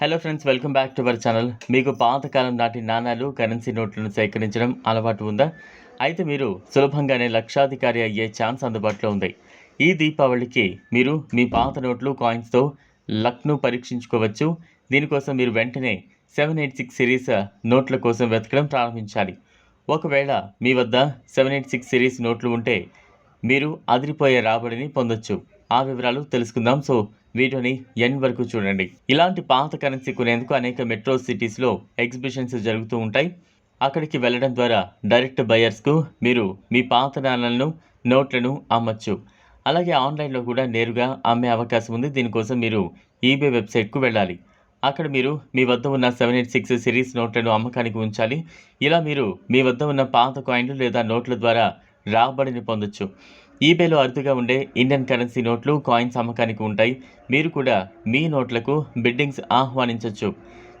Hello friends welcome back to our channel మీకు పాతకాలం నాటి నాణాలు కరెన్సీ నోట్లను సేకరించడం అలవాటు ఉందా? అయితే మీరు సులభంగానే లక్షాధికారి అయ్యే ఛాన్స్ అందుబాటులో ఉంది. ఈ దీపావళికి మీరు మీ పాత నోట్లు కాయిన్స్తో లక్ను పరీక్షించుకోవచ్చు. దీనికోసం మీరు వెంటనే సెవెన్ ఎయిట్ సిక్స్ సిరీస్ నోట్ల కోసం వెతకడం ప్రారంభించాలి. ఒకవేళ మీ వద్ద సెవెన్ ఎయిట్ సిక్స్ సిరీస్ నోట్లు ఉంటే మీరు అదిరిపోయే రాబడిని పొందొచ్చు. ఆ వివరాలు తెలుసుకుందాం. సో వీటిని ఎన్ వరకు చూడండి. ఇలాంటి పాత కరెన్సీ కొనేందుకు అనేక మెట్రో సిటీస్లో ఎగ్జిబిషన్స్ జరుగుతూ ఉంటాయి. అక్కడికి వెళ్ళడం ద్వారా డైరెక్ట్ బయర్స్కు మీరు మీ పాత నాణాలను నోట్లను అమ్మచ్చు. అలాగే ఆన్లైన్లో కూడా నేరుగా అమ్మే అవకాశం ఉంది. దీనికోసం మీరు ఈబే వెబ్సైట్కు వెళ్ళాలి. అక్కడ మీరు మీ వద్ద ఉన్న సెవెన్ ఎయిట్ సిక్స్ సిరీస్ నోట్లను అమ్మకానికి ఉంచాలి. ఇలా మీరు మీ వద్ద ఉన్న పాత కాయిన్లు లేదా నోట్ల ద్వారా రాబడిని పొందొచ్చు. ఈబేలో అరుదుగా ఉండే ఇండియన్ కరెన్సీ నోట్లు కాయిన్స్ అమ్మకానికి ఉంటాయి. మీరు కూడా మీ నోట్లకు బిడ్డింగ్స్ ఆహ్వానించవచ్చు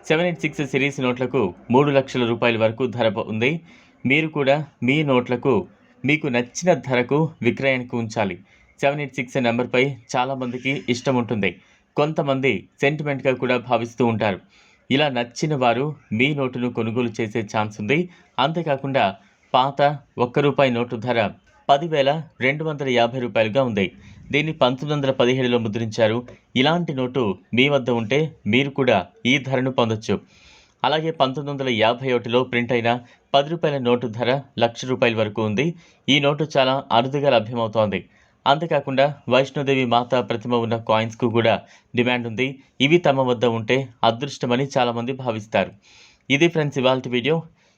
సెవెన్ ఎయిట్ సిక్స్ సిరీస్ నోట్లకు మూడు లక్షల రూపాయల వరకు ధర ఉంది. మీరు కూడా మీ నోట్లకు మీకు నచ్చిన ధరకు విక్రయానికి ఉంచాలి. సెవెన్ ఎయిట్ సిక్స్ నెంబర్పై చాలామందికి ఇష్టం ఉంటుంది. కొంతమంది సెంటిమెంట్గా కూడా భావిస్తూ ఉంటారు. ఇలా నచ్చిన వారు మీ నోటును కొనుగోలు చేసే ఛాన్స్ ఉంది. అంతేకాకుండా పాత ఒక్క రూపాయి నోటు ధర పదివేల రెండు వందల యాభై రూపాయలుగా ఉంది. దీన్ని పంతొమ్మిది వందల పదిహేడులో ముద్రించారు. ఇలాంటి నోటు మీ వద్ద ఉంటే మీరు కూడా ఈ ధరను పొందొచ్చు. అలాగే పంతొమ్మిది వందల యాభై ఒకటిలో ప్రింట్ అయిన పది రూపాయల నోటు ధర లక్ష రూపాయల వరకు ఉంది. ఈ నోటు చాలా అరుదుగా లభ్యమవుతోంది. అంతేకాకుండా వైష్ణోదేవి మాత ప్రతిమ ఉన్న కాయిన్స్కు కూడా డిమాండ్ ఉంది. ఇవి తమ వద్ద ఉంటే అదృష్టమని చాలామంది భావిస్తారు. ఇది ఫ్రెండ్స్ ఇవాళ వీడియో.